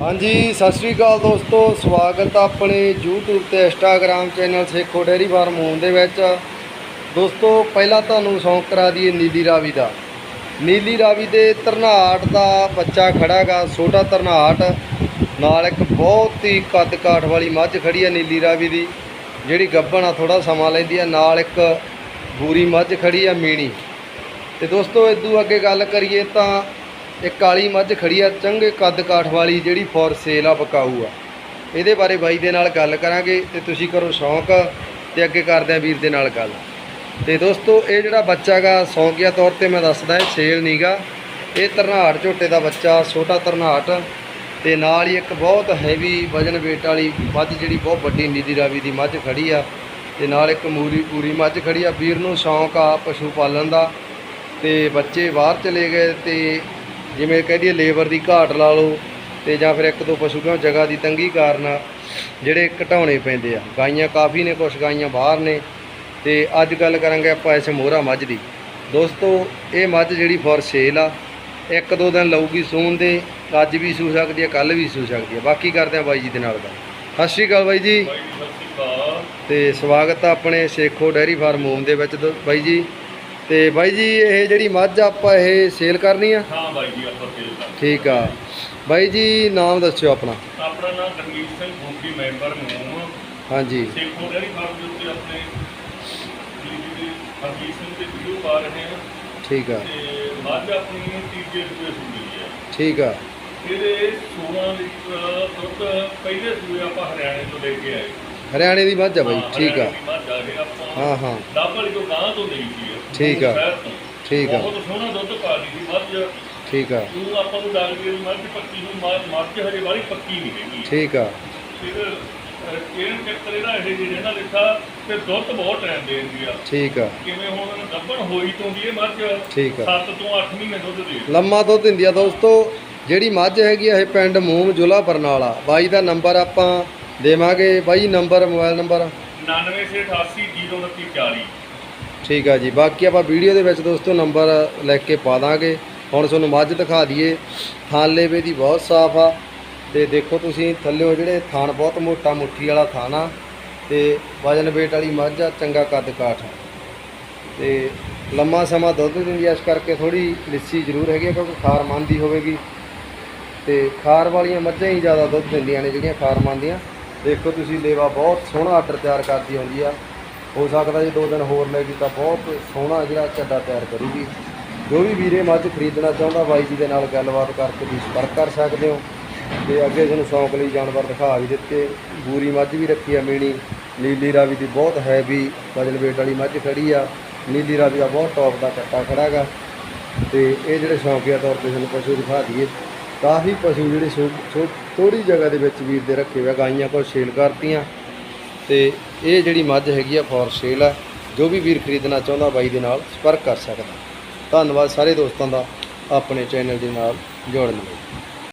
ਹਾਂਜੀ, ਸਤਿ ਸ੍ਰੀ ਅਕਾਲ ਦੋਸਤੋ, ਸਵਾਗਤ ਆ ਆਪਣੇ YouTube ਤੇ Instagram channel Sekho dairy farm ਹੋਣ ਦੇ ਵਿੱਚ। ਦੋਸਤੋ, ਪਹਿਲਾਂ ਤੁਹਾਨੂੰ ਸ਼ੌਂਕ ਕਰਾ ਦਈਏ ਨੀਲੀ ਰਾਵੀ ਦਾ। ਨੀਲੀ ਰਾਵੀ ਦੇ ਤਰਨਾਟ ਦਾ ਬੱਚਾ ਖੜਾਗਾ ਛੋਟਾ ਤਰਨਾਟ ਨਾਲ ਇੱਕ ਬਹੁਤ ਹੀ ਕੱਦ ਕਾਠ ਵਾਲੀ ਮੱਝ ਖੜੀ ਆ ਨੀਲੀ ਰਾਵੀ ਦੀ, ਜਿਹੜੀ ਗੱਭਣ ਆ ਥੋੜਾ ਸਮਾਂ ਲੈਂਦੀ ਆ। ਨਾਲ ਇੱਕ ਬੂਰੀ ਮੱਝ ਖੜੀ ਆ, ਮੀਣੀ। ਤੇ ਦੋਸਤੋ ਇਦੋਂ ਅੱਗੇ ਗੱਲ ਕਰੀਏ ਤਾਂ ਇੱਕ ਕਾਲੀ ਮੱਝ ਖੜੀ ਆ ਚੰਗੇ ਕੱਦ ਕਾਠ ਵਾਲੀ ਜਿਹੜੀ ਫੋਰ ਸੇਲ ਆ ਬਕਾਊ ਆ। ਇਹਦੇ ਬਾਰੇ ਬਾਈ ਦੇ ਨਾਲ ਗੱਲ ਕਰਾਂਗੇ ਤੇ ਤੁਸੀਂ ਕਰੋ ਸ਼ੌਂਕ ਤੇ ਅੱਗੇ ਕਰਦੇ ਆ ਵੀਰ ਦੇ ਨਾਲ ਗੱਲ। ਤੇ ਦੋਸਤੋ, ਇਹ ਜਿਹੜਾ ਬੱਚਾ ਗਾ ਸ਼ੌਂਕੀਆ ਤੌਰ ਤੇ ਮੈਂ ਦੱਸਦਾ, ਇਹ ਸੇਲ ਨੀਗਾ ਇਹ ਤਰਨਾਟ ਝੋਟੇ ਦਾ ਬੱਚਾ, ਛੋਟਾ ਤਰਨਾਟ ਤੇ ਨਾਲ ਹੀ ਇੱਕ ਬਹੁਤ ਹੈਵੀ ਵਜਨ weight ਵਾਲੀ ਮੱਝ ਜਿਹੜੀ ਬਹੁਤ ਵੱਡੀ ਨੀਲੀ ਰਾਵੀ ਦੀ ਮੱਝ ਖੜੀ ਆ। ਤੇ ਨਾਲ ਇੱਕ ਮੂਰੀ, ਪੂਰੀ ਮੱਝ ਖੜੀ ਆ। ਵੀਰ ਨੂੰ ਸ਼ੌਂਕ ਆ ਪਸ਼ੂ ਪਾਲਣ ਦਾ। ਤੇ ਬੱਚੇ ਬਾਹਰ ਚਲੇ ਗਏ ਤੇ ਜਿਵੇਂ ਕਹਿ ਦਈਏ ਲੇਬਰ ਦੀ ਘਾਟ ਲਾ ਲਓ ਤੇ ਜਾਂ ਫਿਰ ਇੱਕ ਦੋ ਪਸ਼ੂ ਕਿਉਂ ਜਗ੍ਹਾ ਦੀ ਤੰਗੀ ਕਾਰਨ ਜਿਹੜੇ ਘਟਾਉਣੇ ਪੈਂਦੇ ਆ। ਗਾਈਆਂ ਕਾਫੀ ਨੇ ਕੁਛ ਗਾਈਆਂ ਬਾਹਰ ਨੇ ਤੇ ਅੱਜ ਗੱਲ ਕਰਾਂਗੇ ਆਪਾਂ ਇਸ ਮੋਹਰਾ ਮੱਝ ਦੀ। ਦੋਸਤੋ ਇਹ ਮੱਝ ਜਿਹੜੀ ਫॉर ਸੇਲ ਆ ਇੱਕ ਦੋ ਦਿਨ ਲਊਗੀ ਸੂਣ ਦੇ ਅੱਜ ਵੀ ਸੂ ਸਕਦੀ ਹੈ ਕੱਲ ਵੀ ਸੂ ਸਕਦੀ ਹੈ ਬਾਕੀ ਕਰਦੇ ਆ ਬਾਈ ਜੀ ਦੇ ਨਾਲ ਗੱਲ। ਸਤਿ ਸ਼੍ਰੀ ਅਕਾਲ ਬਾਈ ਜੀ। ਤੇ ਸਵਾਗਤ ਆ ਆਪਣੇ ਸੇਖੋ ਡੈਰੀ ਫਾਰਮ ਹੋਮ ਦੇ ਵਿੱਚ ਦੋ- ਬਾਈ ਜੀ। ਤੇ ਬਾਈ ਜੀ ਇਹ ਜਿਹੜੀ ਮੱਝ ਆਪਾਂ ਇਹ ਸੇਲ ਕਰਨੀ ਆ? ਹਾਂ ਬਾਈ ਜੀ ਆਪਾਂ ਸੇਲ ਕਰਦੇ ਠੀਕ ਆ। ਬਾਈ ਜੀ ਨਾਮ ਦੱਸਿਓ ਆਪਣਾ। ਆਪਣਾ ਨਾਮ ਗਰਮੀਤ ਸਿੰਘ ਗੋਪੀ ਮੈਂਬਰ ਨੂੰ ਹਾਂਜੀ। ਸੇਖੋ ਡੇਅਰੀ ਫਾਰਮ ਦੇ ਉੱਤੇ ਆਪਣੇ ਜੀ ਜੀ ਹਰਜੀਤ ਸਿੰਘ ਦੇ ਵੀਡੀਓ ਪਾ ਰਹੇ ਹਾਂ ਠੀਕ ਆ। ਤੇ ਮੱਝ ਆਪਣੀ ਤੀਜੇ ਰੁਪਏ ਸੁਣੀ ਹੈ ਠੀਕ ਆ। ਇਹਦੇ 16 ਲੀਟਰ ਦੁੱਧ ਪਹਿਲੇ ਸੂਏ ਆਪਾਂ ਹਰਿਆਣੇ ਤੋਂ ਲੈ ਕੇ ਆਏ। ਹਰਿਆਣੇ ਦੀ ਮੱਝ ਆ ਬਾਈ ਠੀਕ ਆ। ਦੀ ਆਪਾਂ ਹਾਂ ਹਾਂ। ਡਾਬਲ ਤੋਂ ਗਾਂ ਤੋਂ ਲਈ ਸੀ ਇਹ, ਠੀਕ ਆ। ਠੀਕ ਆ। ਬਹੁਤ ਸੋਹਣਾ ਦੁੱਧ ਪਾ ਲਈ ਸੀ ਮੱਝ ਠੀਕ ਆ। ਨੂੰ ਆਪਾਂ ਨੂੰ ਲੱਗਦੀ ਹੈ ਮੱਝ ਪੱਕੀ ਨੂੰ ਮੱਝ ਮੱਝ ਹਜੇ ਵਾਲੀ ਪੱਕੀ ਨਹੀਂ ਹੈਗੀ। ਠੀਕ ਆ। ਫਿਰ ਇਹ ਚੱਕਰ ਇਹਦਾ ਇਹ ਜਿਹੜੇ ਲਿਖਾ ਤੇ ਦੁੱਧ ਬਹੁਤ ਟਾਈਮ ਦੇਂਦੀ ਆ। ਠੀਕ ਆ। ਕਿਵੇਂ ਹੁਣ ਗੱਭਣ ਹੋਈ ਤੋਂ ਦੀ ਇਹ ਮੱਝ? ਠੀਕ ਆ। 7 ਤੋਂ 8 ਮਹੀਨੇ ਦੁੱਧ ਦੇ ਲੰਮਾ ਦੁੱਧ ਦਿੰਦੀ ਆ ਦੋਸਤੋ ਜਿਹੜੀ ਮੱਝ ਹੈਗੀ ਆ ਇਹ ਪਿੰਡ ਮੂਮ ਜ਼ਿਲ੍ਹਾ ਬਰਨਾਲਾ। ਬਾਈ ਦਾ ਨੰਬਰ ਆਪਾਂ ਦੇਵਾਂਗੇ। ਬਾਈ ਨੰਬਰ ਮੋਬਾਈਲ ਨੰਬਰ? 9988 ਠੀਕ ਆ ਜੀ, ਬਾਕੀ ਆਪਾਂ ਵੀਡੀਓ ਦੇ ਵਿੱਚ ਦੋਸਤੋ ਨੰਬਰ ਲਿਖ ਕੇ ਪਾ ਦਾਂਗੇ। ਹੁਣ ਤੁਹਾਨੂੰ ਮੱਝ ਦਿਖਾ ਦਈਏ। ਥਾਨ ਲੇਵੇ ਦੀ ਬਹੁਤ ਸਾਫ਼ ਆ। ਤੇ ਦੇਖੋ ਤੁਸੀਂ ਥੱਲਿਓ ਜਿਹੜੇ ਥਾਨ ਬਹੁਤ ਮੋਟਾ ਮੁੱਠੀ ਵਾਲਾ ਥਾਨ ਆ। ਤੇ ਵਜਨ weight ਵਾਲੀ ਮੱਝ ਆ, ਚੰਗਾ ਕੱਦ ਕਾਠ ਆ। ਤੇ ਲੰਮਾ ਸਮਾਂ ਦੁੱਧ ਦਿੰਦੀ ਆ ਇਸ ਕਰਕੇ ਥੋੜੀ ਲਿੱਸੀ ਜ਼ਰੂਰ ਹੈਗੀ ਆ, ਕਿਉਂਕਿ ਖਾਰ ਮੰਨਦੀ ਹੋਵੇਗੀ। ਤੇ ਖਾਰ ਵਾਲੀਆਂ ਮੱਝਾਂ ਹੀ ਜ਼ਿਆਦਾ ਦੁੱਧ ਦਿੰਦੀਆਂ ਨੇ, ਜਿਹੜੀਆਂ ਖਾਰ ਮੰਨਦੀਆਂ। ਦੇਖੋ ਤੁਸੀਂ ਲੇਵਾ ਬਹੁਤ ਸੋਹਣਾ ਆਰਡਰ ਤਿਆਰ ਕਰਦੀ ਆਉਂਦੀ ਆ। ਹੋ ਸਕਦਾ ਜੇ ਦੋ ਦਿਨ ਹੋਰ ਲੈ ਗਈ ਤਾਂ ਬਹੁਤ ਸੋਹਣਾ ਜਿਹੜਾ ਚੱਡਾ ਤਿਆਰ ਕਰੂਗੀ। ਜੋ ਵੀ ਵੀਰੇ ਮੱਝ ਖਰੀਦਣਾ ਚਾਹੁੰਦਾ, ਬਾਈ ਜੀ ਦੇ ਨਾਲ ਗੱਲਬਾਤ ਕਰਕੇ ਤੁਸੀਂ ਸੰਪਰਕ ਕਰ ਸਕਦੇ ਹੋ। ਤੇ ਅੱਗੇ ਤੁਹਾਨੂੰ ਸ਼ੌਂਕ ਲਈ ਜਾਨਵਰ ਦਿਖਾ ਵੀ ਦਿੱਤੇ। ਬੂਰੀ ਮੱਝ ਵੀ ਰੱਖੀ ਆ ਮੀਣੀ। ਨੀਲੀ ਰਾਵੀ ਦੀ ਬਹੁਤ ਹੈਵੀ ਵਜਨ weight ਵਾਲੀ ਮੱਝ ਖੜੀ ਆ। ਨੀਲੀ ਰਾਵੀ ਦਾ ਬਹੁਤ ਟੌਪ ਦਾ ਕੱਟਾ ਖੜਾ ਗਾ ਤੇ ਇਹ ਜਿਹੜੇ ਸ਼ੌਂਕੀਆ ਤੌਰ ਤੇ ਤੁਹਾਨੂੰ ਪਸ਼ੂ ਦਿਖਾ ਦਈਏ। ਕਾਫੀ ਪਸ਼ੂ ਜਿਹੜੇ ਥੋੜੀ ਜਗ੍ਹਾ ਦੇ ਵਿੱਚ ਵੀਰ ਦੇ ਰੱਖੇ ਹੋਏ ਗਾਈਆਂ ਕੋਲ ਸੇਲ ਕਰਤੀਆਂ। ਤੇ ਇਹ ਜਿਹੜੀ ਮੱਝ ਹੈਗੀ ਆ ਫੋਰ ਸੇਲ ਆ, ਜੋ ਵੀ ਵੀਰ ਖਰੀਦਣਾ ਚਾਹੁੰਦਾ ਬਾਈ ਦੇ ਨਾਲ ਸੰਪਰਕ ਕਰ ਸਕਦਾ। ਧੰਨਵਾਦ ਸਾਰੇ ਦੋਸਤਾਂ ਦਾ ਆਪਣੇ ਚੈਨਲ ਦੇ ਨਾਲ ਜੋੜਨ ਲਈ।